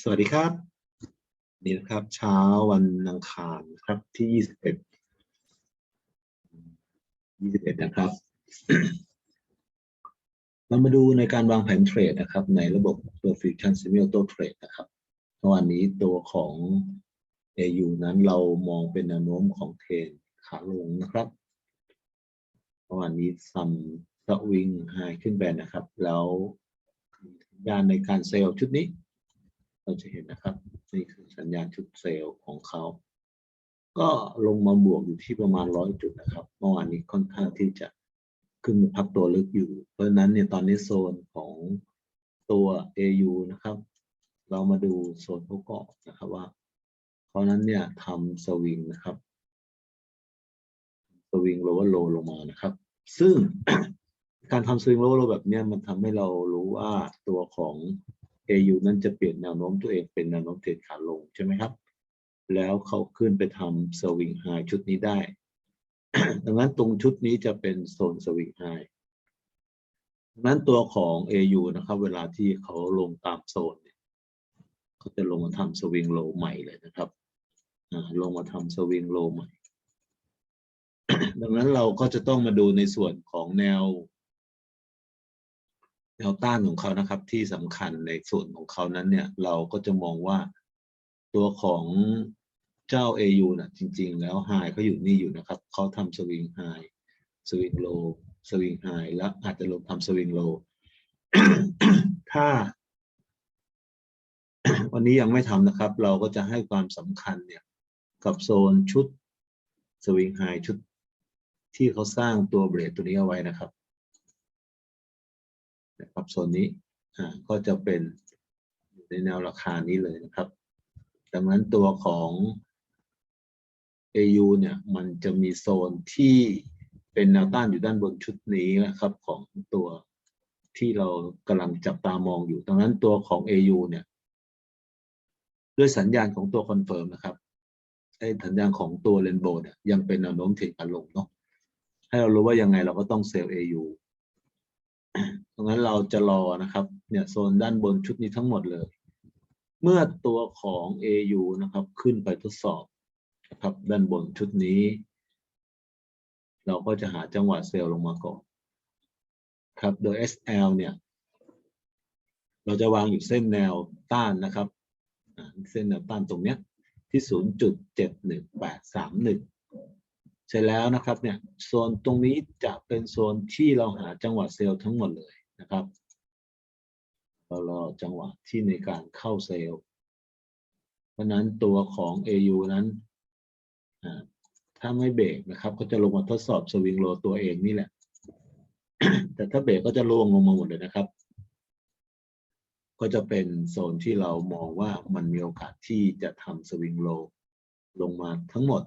สวัสดีครับ นี่นะครับ เช้าวันอังคารครับที่ยี่สิบเอ็ดยี่สิบเอ็ดนะครับ เรามาดูในการวางแผนเทรดนะครับ ในระบบตัว Fusion Semi Auto Trade นะครับเมื่อวานนี้ตัวของ AU นั้นเรามองเป็นแนวโน้มของเทรนขาลงนะครับเมื่อวานนี้ซัมสวิงไฮขึ้นไปนะครับ แล้วสัญญาณในการเซลล์ชุดนี้ เราจะเห็นนะครับ นี่คือสัญญาณชุดเซลล์ของเขา ก็ลงมาบวกอยู่ที่ประมาณร้อยจุดนะครับ เมื่อวานนี้ค่อนข้างที่จะขึ้นมาพักตัวลึกอยู่ เพราะฉะนั้นเนี่ยตอนนี้โซนของตัว AU นะครับ เรามาดูโซนเขาเกาะนะครับว่า เพราะนั้นเนี่ยทำสวิงนะครับ สวิงโลว่าโลลงมานะครับ ซึ่งการทำสวิงโลว์โลแบบเนี้ยมันทำให้เรารู้ว่าตัวของ AU นั้นจะเปลี่ยนแนวโน้มตัวเองเป็นแนวโน้มเทรดขาลงใช่ไหมครับ แล้วเขาขึ้นไปทำสวิงไฮชุดนี้ได้ ดังนั้นตรงชุดนี้จะเป็นโซนสวิงไฮดังนั้นตัวของ AU นะครับ เวลาที่เขาลงตามโซนเนี่ยเขาจะลงมาทำสวิงโลใหม่เลยนะครับลงมาทำสวิงโลใหม่ ดังนั้นเราก็จะต้องมาดูในส่วนของแนว แนวต้านของเขานะครับ ที่สำคัญในส่วนของเขานั้นเนี่ย เราก็จะมองว่าตัวของเจ้า AU นะจริง ๆ แล้วไฮเขาอยู่นี่อยู่นะครับเขาทำสวิงไฮสวิงโลสวิงไฮแล้วอาจจะลงทำสวิงโลถ้า วันนี้ยังไม่ทำนะครับ เราก็จะให้ความสำคัญเนี่ย กับโซนชุดสวิงไฮชุดที่เขาสร้างตัวเบรดตัวนี้เอาไว้นะครับ นะครับโซนนี้ก็จะเป็นในแนวราคานี้เลยนะครับ ดังนั้นตัวของ AU เนี่ยมันจะมีโซนที่เป็นแนวต้านอยู่ด้านบนชุดนี้นะครับของตัวที่เรากำลังจับตามองอยู่ ดังนั้นตัวของ AU เนี่ยด้วยสัญญาณของตัวคอนเฟิร์มนะครับไอ้สัญญาณของตัวเรนโบว์เนี่ยยังเป็นแนวโน้มเทรดขาลงเนาะให้เรารู้ว่ายังไงเราก็ต้องเซลล์ AU ตรงนั้นเราจะรอนะครับ เนี่ยโซนด้านบนชุดนี้ทั้งหมดเลย เมื่อตัวของ AU นะครับ ขึ้นไปทดสอบนะครับด้านบนชุดนี้ เราก็จะหาจังหวะเซลล์ลงมาก่อนครับโดย SL เนี่ย เราจะวางอยู่เส้นแนวต้านนะครับเส้นแนวต้านตรงเนี้ยที่ 0.71831เสร็จแล้วนะครับเนี่ยโซนตรงนี้จะเป็นโซนที่เราหาจังหวะเซลล์ทั้งหมดเลยนะครับเรารอจังหวะที่ในการเข้าเซลล์ เพราะนั้นตัวของ AU นั้นถ้าไม่เบรกนะครับก็จะลงมาทดสอบสวิงโลตัวเองนี่แหละ แต่ถ้าเบรกก็จะล่งลงมาหมดเลยนะครับ ก็จะเป็นโซนที่เรามองว่ามันมีโอกาสที่จะทำสวิงโลลงมาทั้งหมด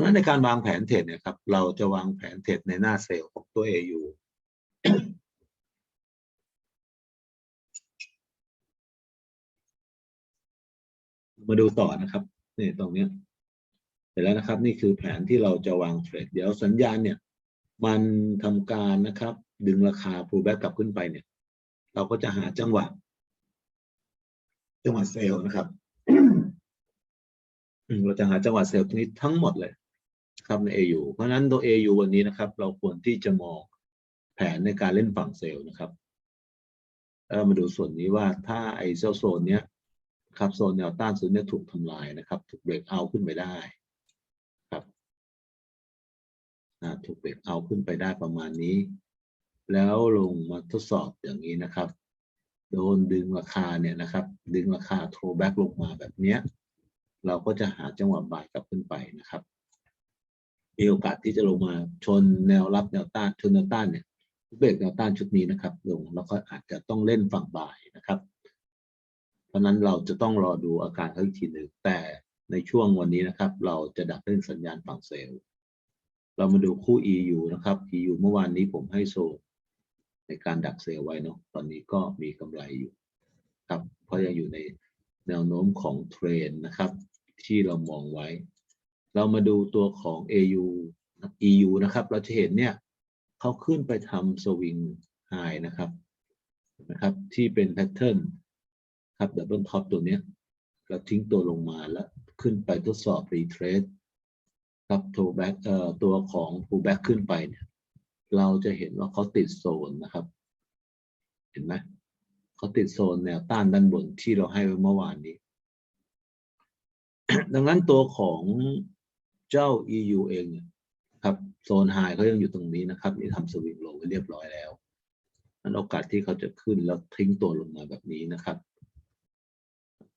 ราะฉะนั้นในการวางแผนเทรดเนี่ยครับ เราจะวางแผนเทรดในหน้าเซลล์ของตัว AU มาดูต่อนะครับนี่ตรงนี้เสร็จแล้วนะครับ นี่คือแผนที่เราจะวางเทรดเดี๋ยวสัญญาณเนี่ย มันทำการนะครับ ดึงราคา pullback กลับขึ้นไปเนี่ย เราก็จะหาจังหวะ จังหวะเซลล์นะครับเราจะหาจังหวะเซลล์ตรงนี้ทั้งหมดเลย ครับใน AU เพราะฉะนั้นตัว AU วันนี้นะครับ เราควรที่จะมองแผนในการเล่นฝั่งเซลล์นะครับแล้วมาดูส่วนนี้ว่าถ้าไอเซลล์โซนเนี้ยครับโซนแนวต้านโซนเนี้ยถูกทำลายนะครับ ถูกเบรกเอาขึ้นไปได้ครับอ่าถูกเบรกเอาขึ้นไปได้ประมาณนี้ แล้วลงมาทดสอบอย่างนี้นะครับ โดนดึงราคาเนี่ยนะครับ ดึงราคาโทรแบ็กลงมาแบบเนี้ยเราก็จะหาจังหวะบ่ายกลับขึ้นไปนะครับ มีโอกาสที่จะลงมาชนแนวรับแนวต้านชนแนวต้านเนี่ยเบรกแนวต้านชุดนี้นะครับลงแล้วก็อาจจะต้องเล่นฝั่งบ่ายนะครับ เพราะนั้นเราจะต้องรอดูอาการเขาอีกทีหนึ่งแต่ในช่วงวันนี้นะครับ เราจะดักเล่นสัญญาณฝั่งเซลล์เรามาดูคู่ EU นะครับ EU เมื่อวานนี้ผมให้โซนในการดักเซลล์ไว้เนาะตอนนี้ก็มีกำไรอยู่ครับ เพราะยังอยู่ในแนวโน้มของเทรนนะครับ ที่เรามองไว้ เรามาดูตัวของ AU EU นะครับ เราจะเห็นเนี่ยเขาขึ้นไปทำสวิงไฮนะครับนะครับ ที่เป็นแพทเทิร์นครับดับเบิลท็อปตัวเนี้ยแล้วทิ้งตัวลงมาแล้วขึ้นไปทดสอบรีเทรสครับตัวแบ็กเอ่อตัวของ pullback ขึ้นไปเนี่ยเราจะเห็นว่าเขาติดโซนนะครับ เห็นไหมเขาติดโซนแนวต้านด้านบนที่เราให้ไว้เมื่อวานนี้ ดังนั้นตัวของ เจ้า EU เองเนี่ยครับโซนไฮเขายังอยู่ตรงนี้นะครับนี่ทำสวิงโลไว้เรียบร้อยแล้วนั้นโอกาสที่เขาจะขึ้นแล้วทิ้งตัวลงมาแบบนี้นะครับ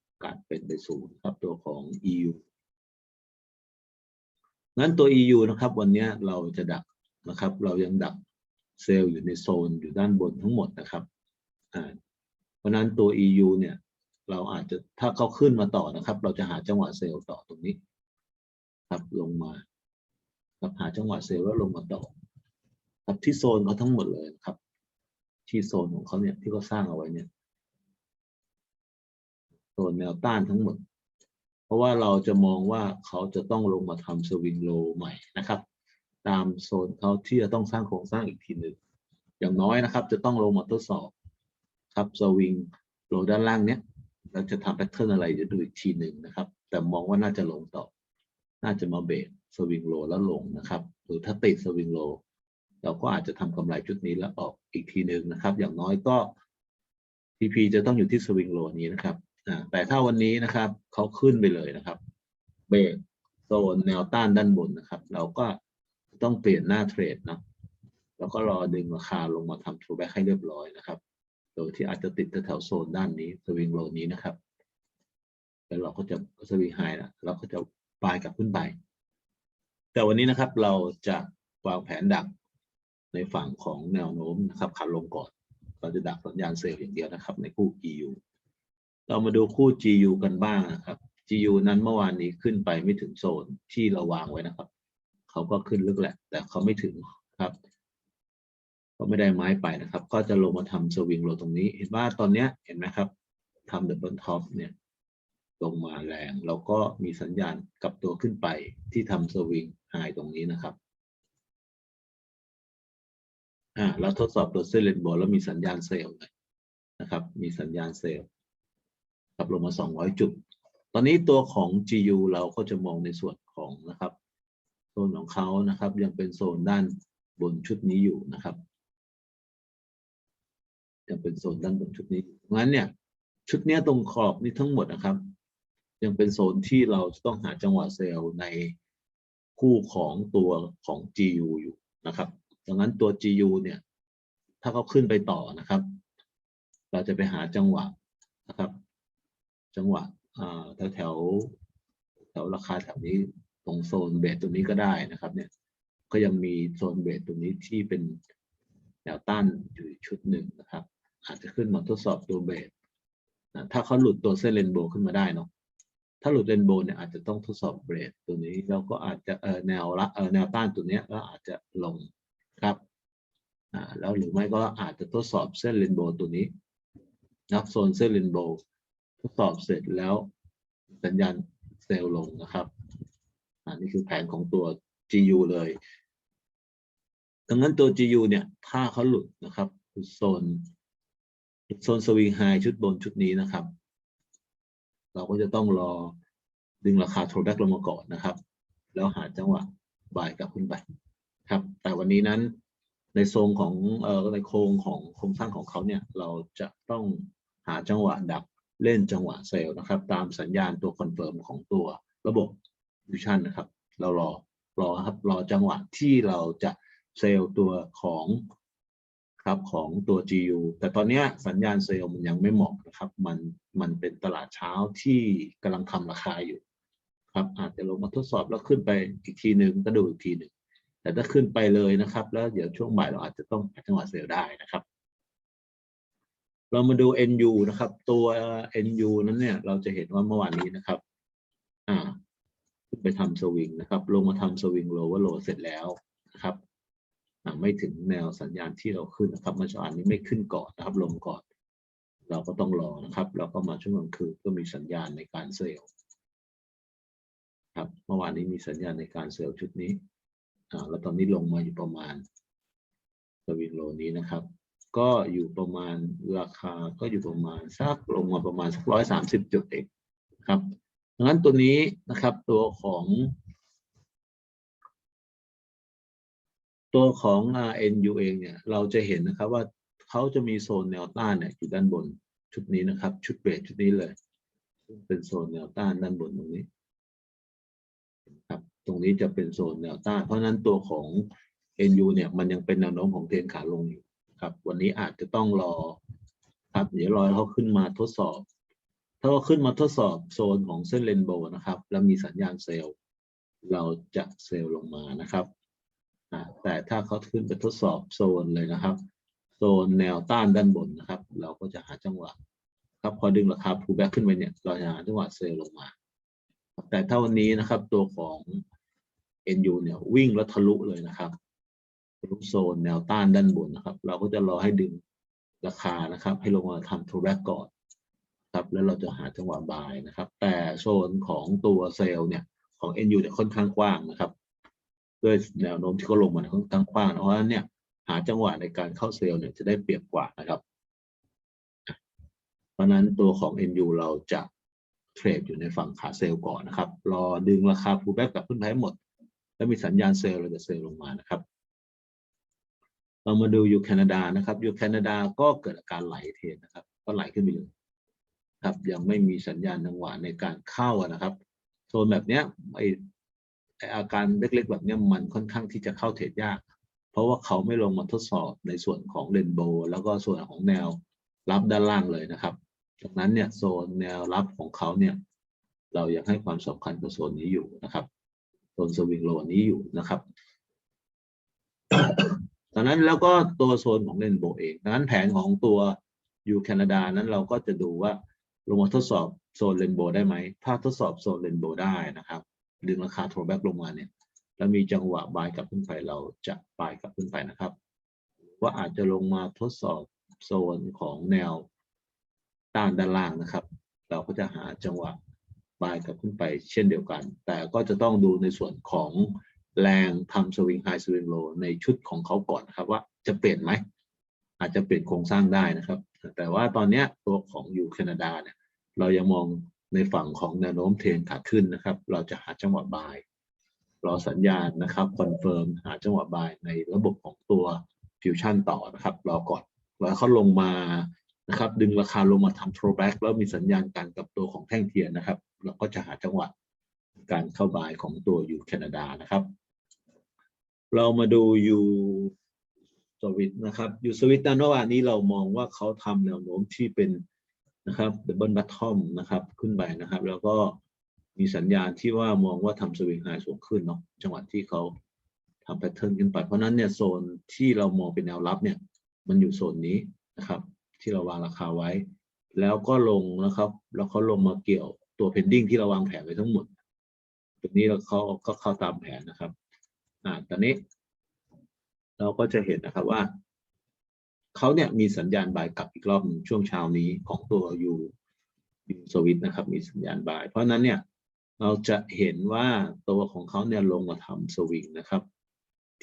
โอกาสเป็นไปสูงครับตัวของ EU นั้นตัว EU นะครับ วันนี้เราจะดักนะครับ เรายังดักเซลล์อยู่ในโซนอยู่ด้านบนทั้งหมดนะครับเพราะนั้นตัว EU เนี่ย เราอาจจะถ้าเขาขึ้นมาต่อนะครับ เราจะหาจังหวะเซลล์ต่อตรงนี้ ครับลงมาครับหาจังหวะเซลล์แล้วลงมาต่อครับที่โซนเขาทั้งหมดเลยครับ ที่โซนของเขาเนี่ยที่เขาสร้างเอาไว้เนี่ยโซนแนวต้านทั้งหมด เพราะว่าเราจะมองว่าเขาจะต้องลงมาทำสวิงโลใหม่นะครับ ตามโซนเขาที่จะต้องสร้างโครงสร้างอีกทีหนึ่งอย่างน้อยนะครับ จะต้องลงมาทดสอบครับสวิงโลด้านล่างเนี้ยเราจะทำแพทเทิร์นอะไรจะดูอีกทีหนึ่งนะครับ แต่มองว่าน่าจะลงต่อ น่าจะมาเบรกสวิงโลแล้วลงนะครับ หรือถ้าติดสวิงโลเราก็อาจจะทำกำไรชุดนี้แล้วออกอีกทีหนึ่งนะครับ อย่างน้อยก็ TP จะต้องอยู่ที่สวิงโลนี้นะครับแต่ถ้าวันนี้นะครับเขาขึ้นไปเลยนะครับ เบรกโซนแนวต้านด้านบนนะครับ เราก็ต้องเปลี่ยนหน้าเทรดนะแล้วก็รอดึงราคาลงมาทำ pullback ให้เรียบร้อยนะครับ โดยที่อาจจะติดแถวโซนด้านนี้สวิงโลนี้นะครับ แล้วเราก็จะสวิงไฮนะเราก็จะ ปลายกับขึ้นไป แต่วันนี้นะครับเราจะวางแผนดักในฝั่งของแนวโน้มนะครับขาลงก่อน เราจะดักสัญญาณเซลล์อย่างเดียวนะครับในคู่ EU เรามาดูคู่ GU กันบ้างนะครับ GU นั้นเมื่อวานนี้ขึ้นไปไม่ถึงโซนที่เราวางไว้นะครับ เขาก็ขึ้นลึกแหละ แต่เขาไม่ถึงครับ ก็ไม่ได้ไม้ไปนะครับ ก็จะลงมาทำสวิงโลตรงนี้ เห็นว่าตอนเนี้ยเห็นไหมครับทำเดบเบิลท็อปเนี่ย ลงมาแรง แล้วก็มีสัญญาณกลับตัวขึ้นไปที่ทำสวิงไฮตรงนี้นะครับอ่าเราทดสอบตัวเส้นเลนโบว์แล้วมีสัญญาณเซลล์นะครับ มีสัญญาณเซลล์กลับลงมา 200 จุด ตอนนี้ตัวของ GU เราก็จะมองในส่วนของนะครับโซนของเขานะครับ ยังเป็นโซนด้านบนชุดนี้อยู่นะครับยังเป็นโซนด้านบนชุดนี้งั้นเนี่ย ชุดเนี้ยตรงขอบนี้ทั้งหมดนะครับ ยังเป็นโซนที่เราต้องหาจังหวะเซลล์ในคู่ของตัวของ GU อยู่นะครับ ดังนั้นตัว GU เนี่ย ถ้าเขาขึ้นไปต่อนะครับ เราจะไปหาจังหวะนะครับ จังหวะแถวแถวแถวราคาแถวนี้ตรงโซนเบสตรงนี้ก็ได้นะครับ เนี่ย ก็ยังมีโซนเบสตรงนี้ที่เป็นแนวต้านอยู่ชุดหนึ่งนะครับ อาจจะขึ้นมาทดสอบตัวเบสนะถ้าเขาหลุดตัวเส้นเรนโบว์ขึ้นมาได้เนาะ ถ้าหลุดเรนโบว์เนี่ยอาจจะต้องทดสอบเบรดตัวนี้แล้วก็อาจจะแนวละแนวต้านตัวนี้ก็อาจจะลงครับอ่าแล้วหรือไม่ก็อาจจะทดสอบเส้นเรนโบว์ตัวนี้นับโซนเส้นเรนโบว์ทดสอบเสร็จแล้วสัญญาณเซลล์ลงนะครับอันนี้คือแผนของตัว GU เลยดังนั้นตัว GU เนี่ยถ้าเขาหลุดนะครับโซนโซนสวิงไฮชุดบนชุดนี้นะครับ เราก็จะต้องรอดึงราคาโทรแบ็กลงมาก่อนนะครับ แล้วหาจังหวะบ่ายกลับขึ้นไปครับ แต่วันนี้นั้นในโซนของเอ่อในโครงของโครงสร้างของเขาเนี่ยเราจะต้องหาจังหวะดักเล่นจังหวะเซลล์นะครับ ตามสัญญาณตัวคอนเฟิร์มของตัวระบบวิชั่นนะครับ เรารอรอครับรอจังหวะที่เราจะเซลล์ตัวของ ครับของตัว GU แต่ตอนนี้สัญญาณเซลล์มันยังไม่เหมาะนะครับ มันมันเป็นตลาดเช้าที่กำลังทำราคาอยู่ครับอาจจะลงมาทดสอบแล้วขึ้นไปอีกทีหนึ่งก็ดูอีกทีหนึ่งแต่ถ้าขึ้นไปเลยนะครับ แล้วเดี๋ยวช่วงบ่ายเราอาจจะต้องจังหวะเซลล์ได้นะครับ เรามาดู NU นะครับ ตัว NU นั้นเนี่ยเราจะเห็นว่าเมื่อวานนี้นะครับ อ่าขึ้นไปทำสวิงนะครับ ลงมาทำสวิงโลว่าโลเสร็จแล้วนะครับ ไม่ถึงแนวสัญญาณที่เราขึ้นนะครับเมื่อเช้าอันนี้ไม่ขึ้นก่อนนะครับ ลงก่อน เราก็ต้องรอนะครับ แล้วก็มาช่วงกลางคืนก็มีสัญญาณในการเซลล์ครับเมื่อวานนี้มีสัญญาณในการเซลล์ชุดนี้อ่าแล้วตอนนี้ลงมาอยู่ประมาณสวิงโลนี้นะครับ ก็อยู่ประมาณราคาก็อยู่ประมาณสักลงมาประมาณสักร้อยสามสิบจุดเองครับดังนั้นตัวนี้นะครับตัวของ ตัวของ RNU เองเนี่ยเราจะเห็นนะครับว่าเขาจะมีโซนแนวต้านเนี่ยอยู่ด้านบนชุดนี้นะครับ ชุดเบรชุดนี้เลย เป็นโซนแนวต้านด้านบนตรงนี้ครับตรงนี้จะเป็นโซนแนวต้านเพราะฉะนั้นตัวของ NU เนี่ยมันยังเป็นแนวโน้มของเทรนขาลงอยู่ครับ วันนี้อาจจะต้องรอครับเดี๋ยวรอเขาขึ้นมาทดสอบ ถ้าเขาขึ้นมาทดสอบโซนของเส้นเรนโบว์นะครับ แล้วมีสัญญาณเซลล์เราจะเซลล์ลงมานะครับ แต่ถ้าเขาขึ้นไปทดสอบโซนเลยนะครับ โซนแนวต้านด้านบนนะครับ เราก็จะหาจังหวะครับพอดึงราคา pullback ขึ้นไปเนี่ยเราจะหาจังหวะเซลล์ลงมา แต่ถ้าวันนี้นะครับตัวของ NU เนี่ยวิ่งแล้วทะลุเลยนะครับทะลุโซนแนวต้านด้านบนนะครับ เราก็จะรอให้ดึงราคานะครับ ให้ลงมาทำ pullback ก่อนครับแล้วเราจะหาจังหวะ buy นะครับ แต่โซนของตัวเซลล์เนี่ยของ NU เนี่ยค่อนข้างกว้างนะครับ ด้วยแนวโน้มที่เขาลงมาค่อนข้างกว้างเพราะฉะนั้นเนี่ยหาจังหวะในการเข้าเซลล์เนี่ยจะได้เปรียบกว่านะครับ เพราะฉะนั้นตัวของ NU เราจะเทรดอยู่ในฝั่งขาเซลล์ก่อนนะครับ รอดึงราคา pullback กลับขึ้นไปให้หมด แล้วมีสัญญาณเซลล์เราจะเซลล์ลงมานะครับ เรามาดูยูแคนาดานะครับยูแคนาดาก็เกิดอาการไหลเทรดนะครับ ก็ไหลขึ้นไปเลยครับ ยังไม่มีสัญญาณจังหวะในการเข้านะครับโซนแบบเนี้ยไอ อาการเล็กๆ แบบนี้มันค่อนข้างที่จะเข้าเทรดยาก เพราะว่าเขาไม่ลงมาทดสอบในส่วนของเรนโบว์แล้วก็ส่วนของแนวรับด้านล่างเลยนะครับดังนั้นเนี่ยโซนแนวรับของเขาเนี่ยเรายังให้ความสำคัญกับโซนนี้อยู่นะครับโซนสวิงโลนี้อยู่นะครับดังนั้นแล้วก็ตัวโซนของเรนโบว์เองดังนั้นแผนของตัวยูแคนาดานั้นเราก็จะดูว่าลงมาทดสอบโซนเรนโบว์ได้ไหม ถ้าทดสอบโซนเรนโบว์ได้นะครับ ดึงราคาโทรแบ็กลงมาเนี่ย แล้วมีจังหวะบายกลับขึ้นไปเราจะบายกลับขึ้นไปนะครับ ว่าอาจจะลงมาทดสอบโซนของแนวต้านด้านล่างนะครับ เราก็จะหาจังหวะบายกลับขึ้นไปเช่นเดียวกัน แต่ก็จะต้องดูในส่วนของแรงทำสวิงไฮสวิงโลในชุดของเขาก่อนครับว่าจะเปลี่ยนไหม อาจจะเปลี่ยนโครงสร้างได้นะครับ แต่ว่าตอนนี้ตัวของอยู่แคนาดาเนี่ยเรายังมอง ในฝั่งของแนวโน้มเทรนขาขึ้นนะครับ เราจะหาจังหวะบาย รอสัญญาณนะครับคอนเฟิร์มหาจังหวะบายในระบบของตัวฟิวชั่นต่อนะครับรอก่อนแล้วเขาลงมานะครับ ดึงราคาลงมาทำ throwback แล้วมีสัญญาณการกับตัวของแท่งเทียนนะครับ เราก็จะหาจังหวะการเข้าบายของตัวอยู่แคนาดานะครับ เรามาดูยูสวิตนะครับยูสวิตนั้นเมื่อวานนี้เรามองว่าเขาทำแนวโน้มที่เป็น นะครับดับเบิลบัตทอมนะครับขึ้นไปนะครับ แล้วก็มีสัญญาณที่ว่ามองว่าทำสวิงไฮสูงขึ้นเนาะจังหวะที่เขาทำแพทเทิร์นขึ้นไป เพราะนั้นเนี่ยโซนที่เรามองเป็นแนวรับเนี่ยมันอยู่โซนนี้นะครับ ที่เราวางราคาไว้ แล้วก็ลงนะครับ แล้วเขาลงมาเกี่ยวตัวเพนดิ้งที่เราวางแผนไว้ทั้งหมดตรงนี้เราเขาก็เข้าตามแผนนะครับอ่าตอนนี้ เราก็จะเห็นนะครับว่า เขาเนี่ยมีสัญญาณบายกลับอีกรอบหนึ่งช่วงเช้านี้ของตัวยูยูสวิตนะครับ มีสัญญาณบาย เพราะนั้นเนี่ยเราจะเห็นว่าตัวของเขาเนี่ยลงมาทำสวิงนะครับ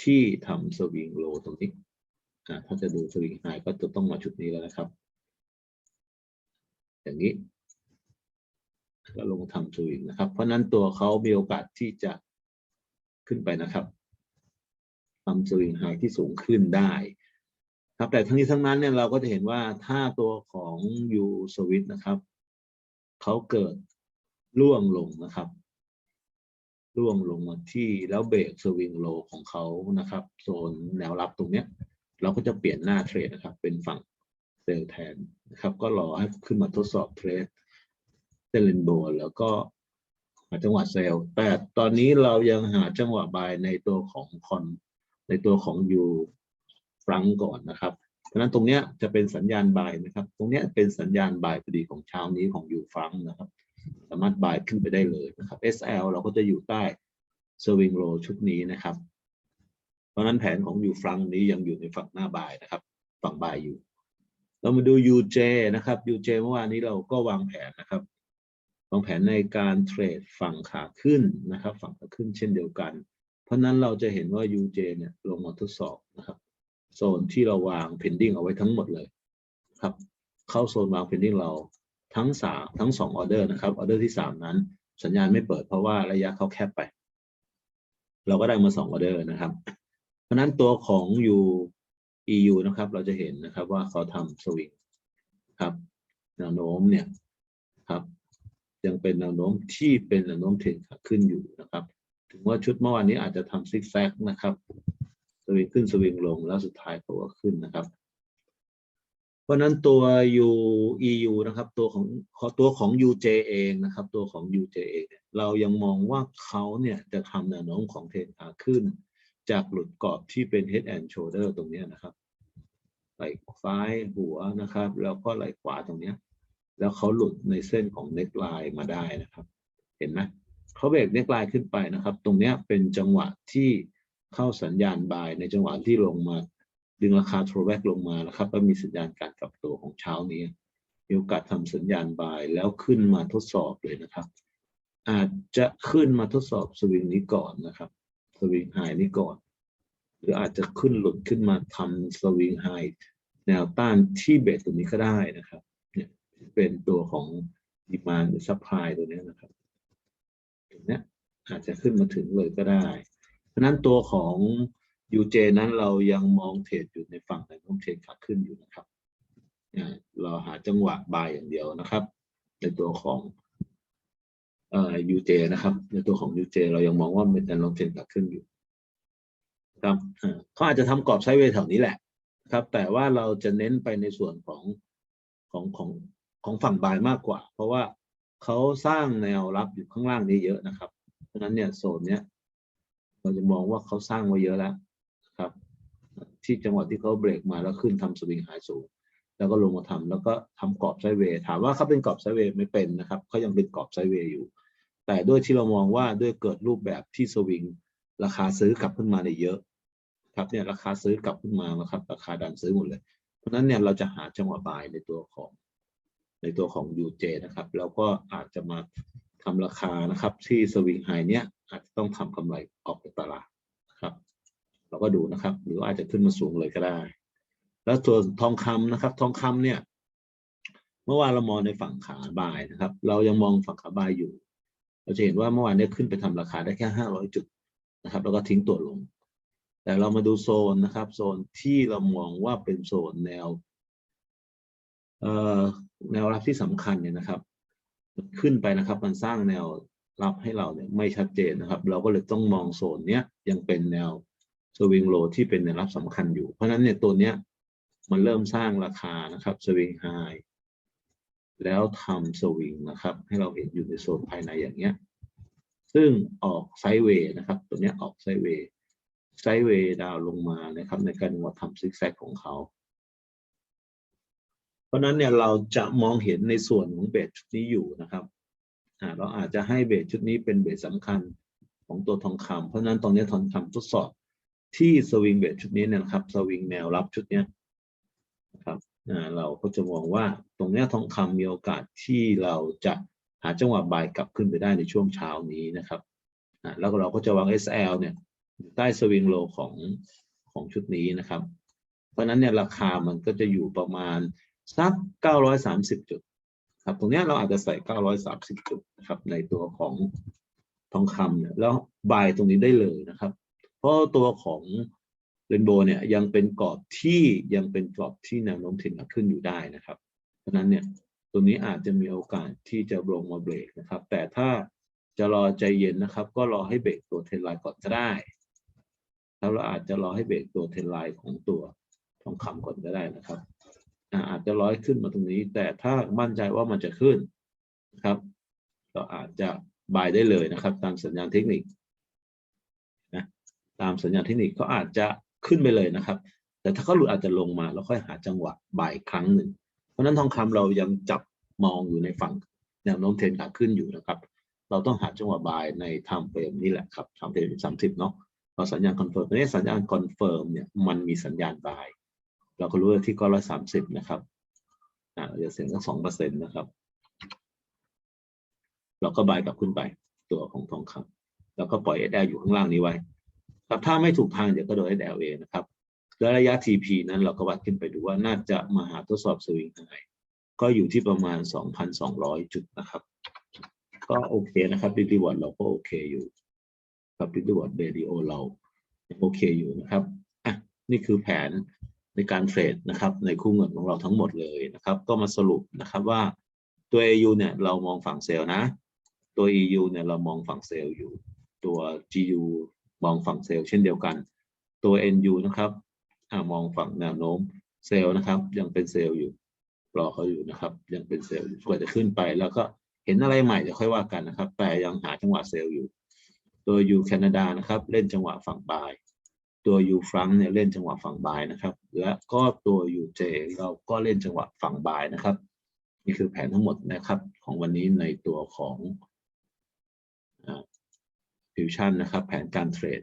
ที่ทำสวิงโลตรงนี้ถ้าจะดูสวิงไฮก็จะต้องมาชุดนี้แล้วนะครับ อย่างนี้ก็ลงทำสวิงนะครับ เพราะฉะนั้นตัวเขามีโอกาสที่จะขึ้นไปนะครับทำสวิงไฮที่สูงขึ้นได้ ครับแต่ทั้งนี้ทั้งนั้นเนี่ยเราก็จะเห็นว่าถ้าตัวของยูสวิตนะครับเขาเกิดร่วงลงนะครับ ร่วงลงมาที่แล้วเบรกสวิงโลของเขานะครับ โซนแนวรับตรงเนี้ย เราก็จะเปลี่ยนหน้าเทรดนะครับ เป็นฝั่งเซลแทนนะครับ ก็รอให้ขึ้นมาทดสอบเทรดเซเลนโบแล้วก็หาจังหวะเซลแต่ตอนนี้เรายังหาจังหวะบายในตัวของคอนในตัวของยู ฟรังก่อนนะครับเพราะนั้นตรงเนี้ยจะเป็นสัญญาณบ่ายนะครับ ตรงเนี้ยเป็นสัญญาณบ่ายพอดีของเช้านี้ของยูฟรังนะครับ สามารถบ่ายขึ้นไปได้เลยนะครับ SL เราก็จะอยู่ใต้สวิงโลชุดนี้นะครับ เพราะนั้นแผนของยูฟรังนี้ยังอยู่ในฝั่งหน้าบ่ายนะครับ ฝั่งบ่ายอยู่ เรามาดู UJ นะครับ UJ เมื่อวานนี้เราก็วางแผนนะครับวางแผนในการเทรดฝั่งขาขึ้นนะครับ ฝั่งขาขึ้นเช่นเดียวกัน เพราะนั้นเราจะเห็นว่า UJ เนี่ยลงมาทดสอบนะครับ โซนที่เราวาง pending เอาไว้ทั้งหมดเลยครับ เข้าโซนวาง pending เราทั้งสามทั้งสองออเดอร์นะครับออเดอร์ที่สามนั้น สัญญาณไม่เปิดเพราะว่าระยะเขาแคบไป เราก็ได้มาสองออเดอร์นะครับ เพราะนั้นตัวของ U EU นะครับ เราจะเห็นนะครับว่าเขาทำสวิงครับแนวโน้มเนี่ยครับยังเป็นแนวโน้มที่เป็นแนวโน้มเทรนขาขึ้นอยู่นะครับ ถึงว่าชุดเมื่อวานนี้อาจจะทำซิกแซกนะครับ วิงขึ้นสวิงลงแล้วสุดท้ายเขาก็ขึ้นนะครับ เพราะนั้นตัว U EU นะครับ ตัวของตัวของ UJ เองนะครับ ตัวของ UJ เองเนี่ยเรายังมองว่าเขาเนี่ยจะทำแนวโน้มของเทรนขาขึ้น จากหลุดกรอบที่เป็น head and shoulder ตรงนี้นะครับไหล่ซ้ายหัวนะครับ แล้วก็ไหล่ขวาตรงนี้แล้วเขาหลุดในเส้นของเน็กไลน์มาได้นะครับ เห็นไหมเขาเบรกเน็กไลน์ขึ้นไปนะครับ ตรงนี้เป็นจังหวะที่ เข้าสัญญาณบายในจังหวะที่ลงมา ดึงราคาโทรแบ็กลงมานะครับแล้วมีสัญญาณการกลับตัวของเช้านี้มีโอกาสทำสัญญาณบายแล้วขึ้นมาทดสอบเลยนะครับ อาจจะขึ้นมาทดสอบสวิงนี้ก่อนนะครับสวิงไฮนี้ก่อน หรืออาจจะขึ้นหลุดขึ้นมาทำสวิงไฮแนวต้านที่เบสตรงนี้ก็ได้นะครับเนี่ยเป็นตัวของดีมานหรือซัพพลายตัวนี้นะครับตรงเนี้ยอาจจะขึ้นมาถึงเลยก็ได้ะนั้นตัวของ UJ นั้นเรายังมองเทรดอยู่ในฝั่งแนวโน้มเทรดขาขึ้นอยู่นะครับเราหาจังหวะบายอย่างเดียวนะครับ ในตัวของเอ่อ UJ นะครับ ในตัวของ UJ เรายังมองว่าเป็นแนวโน้มเทรดขาขึ้นอยู่ครับเขาอาจจะทำกรอบไซด์เวย์แถวนี้แหละครับ แต่ว่าเราจะเน้นไปในส่วนของของของของฝั่งบายมากกว่า เพราะว่าเขาสร้างแนวรับอยู่ข้างล่างนี้เยอะนะครับเพราะนั้นเนี่ยโซนเนี้ย เราจะมองว่าเขาสร้างไว้เยอะแล้วครับ ที่จังหวะที่เขาเบรกมาแล้วขึ้นทำสวิงหายสูง แล้วก็ลงมาทำแล้วก็ทำกรอบไซเวย์ถามว่าเขาเป็นกรอบไซเวย์ไม่เป็นนะครับเขายังเป็นกรอบไซเวย์อยู่ แต่ด้วยที่เรามองว่าด้วยเกิดรูปแบบที่สวิงราคาซื้อกลับขึ้นมาได้เยอะ ครับเนี่ยราคาซื้อกลับขึ้นมานะครับ ราคาดันซื้อหมดเลย เพราะฉะนั้นเนี่ยเราจะหาจังหวะบายในตัวของในตัวของ UJ นะครับ แล้วก็อาจจะมา ทำราคานะครับ ที่สวิงไฮเนี้ยอาจจะต้องทำกำไรออกจากตลาดนะครับ เราก็ดูนะครับ หรืออาจจะขึ้นมาสูงเลยก็ได้ แล้วส่วนทองคำนะครับ ทองคำเนี่ย เมื่อวานเรามองในฝั่งขาบายนะครับ เรายังมองฝั่งขาบายอยู่ เราจะเห็นว่าเมื่อวานเนี้ขึ้นไปทำราคาได้แค่ห้าร้อยจุดนะครับ แล้วก็ทิ้งตัวลง แต่เรามาดูโซนนะครับ โซนที่เรามองว่าเป็นโซนแนวแนวรับที่สำคัญเนี่ยนะครับ ขึ้นไปนะครับ มันสร้างแนวรับให้เราเนี่ยไม่ชัดเจนนะครับ เราก็เลยต้องมองโซนเนี้ยยังเป็นแนวสวิงโลที่เป็นแนวรับสำคัญอยู่ เพราะฉะนั้นเนี่ยตัวเนี้ยมันเริ่มสร้างราคานะครับสวิงไฮแล้วทำสวิงนะครับ ให้เราเห็นอยู่ในโซนภายในอย่างเงี้ย ซึ่งออกไซด์เวย์นะครับ ตัวเนี้ยออกไซด์เวย์ไซด์เวย์ดาวลงมานะครับ ในการว่าทำซิกแซกของเขา เพราะนั้นเนี่ยเราจะมองเห็นในส่วนของเบสชุดนี้อยู่นะครับเราอาจจะให้เบสชุดนี้เป็นเบสสำคัญของตัวทองคำเพราะนั้นตรงนี้ทองคำทดสอบที่สวิงเบสชุดนี้เนี่ยครับสวิงแนวรับชุดนี้นะครับเราก็จะมองว่าตรงเนี้ยทองคำมีโอกาสที่เราจะหาจังหวะบ่ายกลับขึ้นไปได้ในช่วงเช้านี้นะครับแล้วเราก็จะวาง SL เนี่ยใต้สวิงโลของของชุดนี้นะครับ เพราะนั้นเนี่ยราคามันก็จะอยู่ประมาณ สัก 930 จุดครับตรงนี้เราอาจจะใส่ 930 จุดนะครับในตัวของทองคำเนี่ยแล้วบายตรงนี้ได้เลยนะครับ เพราะตัวของเรนโบว์เนี่ยยังเป็นกรอบที่ยังเป็นกรอบที่แนวโน้มเทรนขึ้นอยู่ได้นะครับเพราะนั้นเนี่ยตรงนี้อาจจะมีโอกาสที่จะลงมาเบรกนะครับ แต่ถ้าจะรอใจเย็นนะครับ ก็รอให้เบรกตัวเทรนไลน์ก่อนก็ได้แล้วเราอาจจะรอให้เบรกตัวเทรนไลน์ของตัวทองคำก่อนก็ได้นะครับ อาจจะร้อยขึ้นมาตรงนี้ แต่ถ้ามั่นใจว่ามันจะขึ้นนะครับ เราอาจจะบายได้เลยนะครับ ตามสัญญาณเทคนิคนะตามสัญญาณเทคนิคก็อาจจะขึ้นไปเลยนะครับ แต่ถ้าเขาหลุดอาจจะลงมา แล้วค่อยหาจังหวะบายครั้งหนึ่งเพราะนั้นทองคำเรายังจับมองอยู่ในฝั่งแนวโน้มเทรนขาขึ้นอยู่นะครับ เราต้องหาจังหวะบายในไทม์เฟรมนี่แหละครับไทม์เฟรมสามสิบเนาะพอสัญญาณคอนเฟิร์มนี้สัญญาณคอนเฟิร์มเนี่ยมันมีสัญญาณบาย เราก็รู้ว่าที่ก้อนละสามสิบนะครับอ่าเราจะเสียงสักสองเปอร์เซ็นต์นะครับ เราก็บายกลับขึ้นไปตัวของทองคำแล้วก็ปล่อย SL อยู่ข้างล่างนี้ไว้ครับถ้าไม่ถูกทางเดี๋ยวก็โดน SL เองนะครับแล้วระยะ TP นั้นเราก็วัดขึ้นไปดูว่าน่าจะมาหาทดสอบสวิงไฮก็อยู่ที่ประมาณ 2,200 จุดนะครับ ก็โอเคนะครับดิจิวอร์ดเราก็โอเคอยู่กับดิจิวอร์ดเบรีโอเราโอเคอยู่นะครับอะนี่คือแผน ในการเทรดนะครับในคู่เงินของเราทั้งหมดเลยนะครับ ก็มาสรุปนะครับว่าตัว AU เนี่ยเรามองฝั่งเซลล์นะ ตัว EU เนี่ยเรามองฝั่งเซลล์อยู่ ตัว GU มองฝั่งเซลล์เช่นเดียวกัน ตัว NU นะครับอมองฝั่งแนวโน้มเซลล์นะครับ ยังเป็นเซลล์อยู่รอเขาอยู่นะครับ ยังเป็นเซลล์อยู่กว่าจะขึ้นไป แล้วก็เห็นอะไรใหม่เดี๋ยวค่อยว่ากันนะครับ แต่ยังหาจังหวะเซลล์อยู่ ตัว U แคนาดานะครับ เล่นจังหวะฝั่งบาย ตัว U ฟรังเนี่ยเล่นจังหวะฝั่งบายนะครับ และก็ตัว UJ เราก็เล่นจังหวะฝั่งบายนะครับ นี่คือแผนทั้งหมดนะครับ ของวันนี้ในตัวของฟิวชั่นนะครับ แผนการเทรด